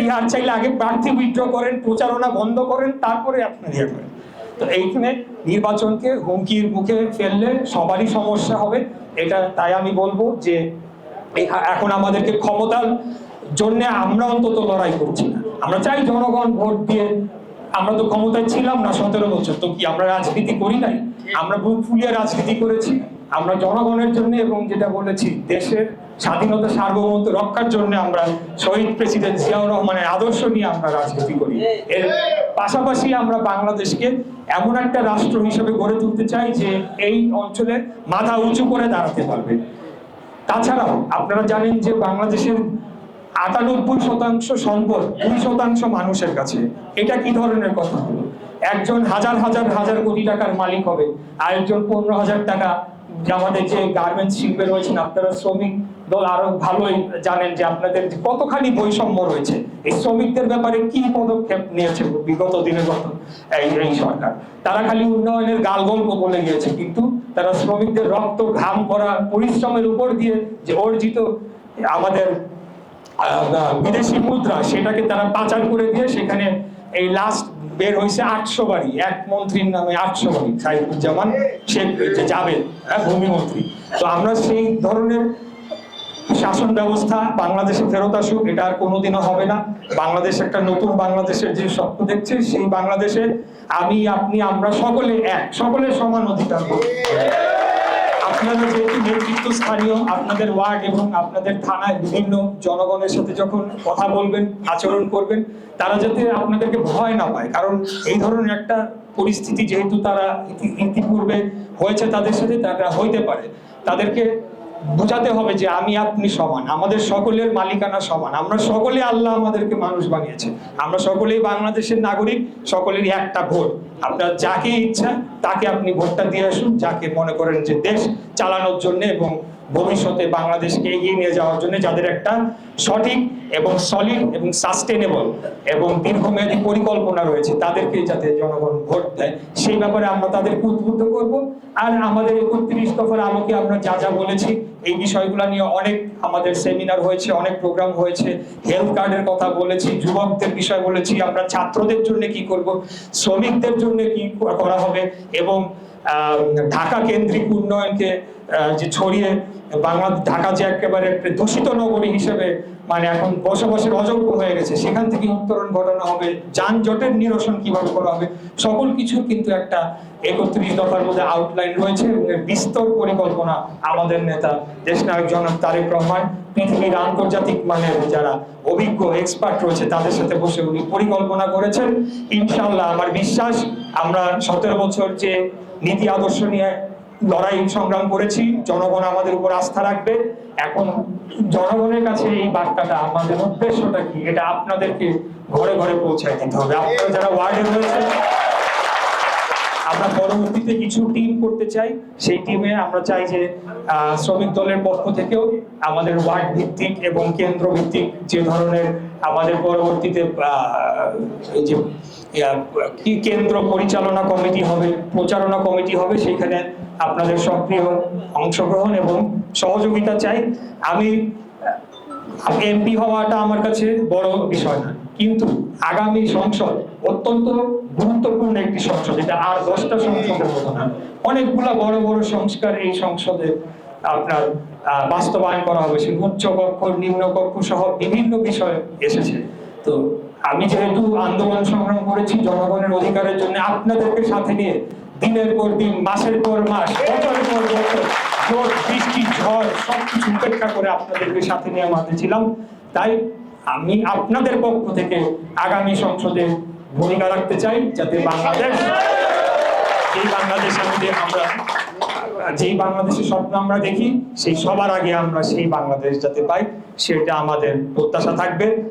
বিহার চাইলে আগে প্রার্থী উইথড্র করেন, প্রচারণা বন্ধ করেন, তারপরে আপনি ইয়ে করেন তো এইখানে নির্বাচনকে হুমকির মুখে ফেললে সবারই সমস্যা হবে। এটা তাই আমি বলব যে এখন আমাদেরকে ক্ষমতার জন্য আমরা অন্তত লড়াই করছি না। আমরা চাই জনগণ ভোট দিয়ে, আমরা তো ক্ষমতায় ছিলাম না সতেরো বছর। তো কি আমরা রাজনীতি করি নাই? আমরা বুক ফুলিয়ে রাজনীতি করেছি। আমরা জনগণের জন্য এবং যেটা বলেছি, দেশের স্বাধীনতা সার্বভৌমত্ব রক্ষার জন্য আমরা শহীদ প্রেসিডেন্ট জিয়াউর রহমানের আদর্শ নিয়ে আমরা রাজনীতি করি। এর পাশাপাশি আমরা বাংলাদেশকে এমন একটা রাষ্ট্র হিসেবে গড়ে তুলতে চাই যে এই অঞ্চলে মাথা উঁচু করে দাঁড়াতে পারবে। তাছাড়াও আপনারা জানেন যে বাংলাদেশের আটানব্বই শতাংশ সম্পদ দুই শতাংশ মানুষের কাছে। এটা কি ধরনের কথা? হলো একজন হাজার হাজার হাজার কোটি টাকার মালিক হবে, আরেকজন পনেরো হাজার টাকা যে আমাদের যে গার্মেন্টস শিল্পে রয়েছেন, আপনারা শ্রমিক দল আরও ভালোই জানেন যে আপনাদের কতখানি বৈষম্য রয়েছে। এই শ্রমিকদের ব্যাপারে কি পদক্ষেপ নিয়েছে বিগত দিনে গত এই সরকার? তারা খালি উন্নয়নের গাল গল্প বলে গিয়েছে, কিন্তু তারা শ্রমিকদের রক্ত ঘাম করা, পরিশ্রমের উপর দিয়ে যে অর্জিত আমাদের বিদেশি মুদ্রা, সেটাকে তারা পাচার করে দিয়ে সেখানে এই লাস্ট বের হয়েছে আটশো বাড়ি। এক মন্ত্রীর নামে আটশো বাড়ি। সাইফুজ্জামান শেখ যাবেন হ্যাঁ, ভূমিমন্ত্রী। তো আমরা সেই ধরনের শাসন ব্যবস্থা বাংলাদেশে ফেরত আসুক এটা আর কোনোদিনও হবে না। বাংলাদেশ একটা নতুন বাংলাদেশের যে স্বপ্ন দেখছে সেই বাংলাদেশে আমি আপনি আমরা সকলে এক সকলে সমান অধিকার পাবো। আপনারা যেহেতু নেতৃত্ব স্থানীয়, আপনাদের ওয়ার্ড এবং আপনাদের থানায় বিভিন্ন জনগণের সাথে যখন কথা বলবেন, আচরণ করবেন, তারা যাতে আপনাদেরকে ভয় না পায়। কারণ এই ধরনের একটা পরিস্থিতি যেহেতু তারা ইতিপূর্বে হয়েছে তাদের সাথে, তারা হইতে পারে। তাদেরকে বোঝাতে হবে যে আমি আপনি সমান, আমাদের সকলের মালিকানা সমান। আমরা সকলে আল্লাহ আমাদেরকে মানুষ বানিয়েছে। আমরা সকলেই বাংলাদেশের নাগরিক, সকলেরই একটা ভোট। আপনার যাকে ইচ্ছা, তাকে আপনি ভোটটা দিয়ে আসুন, যাকে মনে করেন যে দেশ চালানোর জন্য এবং ভবিষ্যতে বাংলাদেশকে এগিয়ে নিয়ে যাওয়ার জন্য যাদের একটা সঠিক এবং সলিড এবং সাস্টেনেবল এবং দীর্ঘমেয়াদী পরিকল্পনা রয়েছে, তাদেরকে যাতে জনগণ ভোট দেয়। সেই ব্যাপারে আমরা তাদেরকে উদ্বুদ্ধ করব। আর আমাদের একত্রিশ দফার আলোকে আমরা যা যা বলেছি, এই বিষয়গুলো নিয়ে অনেক আমাদের সেমিনার হয়েছে, অনেক প্রোগ্রাম হয়েছে। হেলথ কার্ডের কথা বলেছি, যুবকদের বিষয় বলেছি। আমরা ছাত্রদের জন্য কি করব? শ্রমিকদের জন্য কি করা হবে এবং ঢাকা কেন্দ্রিক উন্নয়নকে যে ছড়িয়ে বাংলা, ঢাকা যে একেবারে দূষিত নগরী হিসেবে মানে এখন বসবাসের অযোগ্য হয়ে গেছে, সেখান থেকে উত্তরণ ঘটানো হবে, যানজটের নিরসন কীভাবে করা হবে, সকল কিছু কিন্তু একটা একত্রিশ দফার মধ্যে আউটলাইন রয়েছে এবং বিস্তর পরিকল্পনা আমাদের নেতা, দেশনায়ক জনাব তারেক রহমান পৃথিবীর আন্তর্জাতিক মানের যারা অভিজ্ঞ এক্সপার্ট রয়েছে, তাদের সাথে বসে উনি পরিকল্পনা করেছেন। ইনশাল্লাহ আমার বিশ্বাস, আমরা সতেরো বছর যে নীতি আদর্শ নিয়ে লড়াই সংগ্রাম করেছি, জনগণ আমাদের উপর আস্থা রাখবে। এখন জনগণের কাছে এই বার্তাটা আমাদের উদ্দেশ্যটা কি? এটা আপনাদেরকে ঘরে ঘরে পৌঁছায় দিতে হবে। আপনারা যারা ওয়ার্ডে রয়েছে আমরা পরবর্তীতে কিছু টিম করতে চাই। সেই টিমে আমরা চাই যে শ্রমিক দলের পক্ষ থেকেও আমাদের ওয়ার্ড ভিত্তিক এবং কেন্দ্র ভিত্তিক যে ধরনের আমাদের পরবর্তীতে যে কি কেন্দ্র পরিচালনা কমিটি হবে, প্রচারণা কমিটি হবে, সেইখানে আপনাদের সক্রিয় অংশগ্রহণ এবং সহযোগিতা চাই। আমি এমপি হওয়াটা আমার কাছে বড় বিষয় কিন্তু আগামী সংসদ অত্যন্ত গুরুত্বপূর্ণ একটি সংসদ, এটা আর দশটা সংসদের মতো না। অনেকগুলা বড় বড় সংস্কার এই সংসদে আপনার বাস্তবায়ন করা হবে। সে উচ্চ কক্ষ, নিম্ন কক্ষ সহ বিভিন্ন বিষয় এসেছে। তো আমি যেহেতু আন্দোলন সংগ্রাম করেছি জনগণের অধিকারের জন্য, আপনাদেরকে সাথে নিয়ে দিনের পর দিন, মাসের পর মাস, বছরের পর বছর জোর বৃষ্টি, ঝড়, সবকিছু উপেক্ষা করে আপনাদেরকে সাথে নিয়ে মাঠে ছিলাম। তাই আমি আপনাদের পক্ষ থেকে আগামী সংসদে ভূমিকা রাখতে চাই যাতে বাংলাদেশ এই বাংলাদেশ আমাদের আমরা যে বাংলাদেশের স্বপ্ন আমরা দেখি, সেই সবার আগে আমরা সেই বাংলাদেশ যাতে পাই, সেটা আমাদের প্রত্যাশা থাকবে।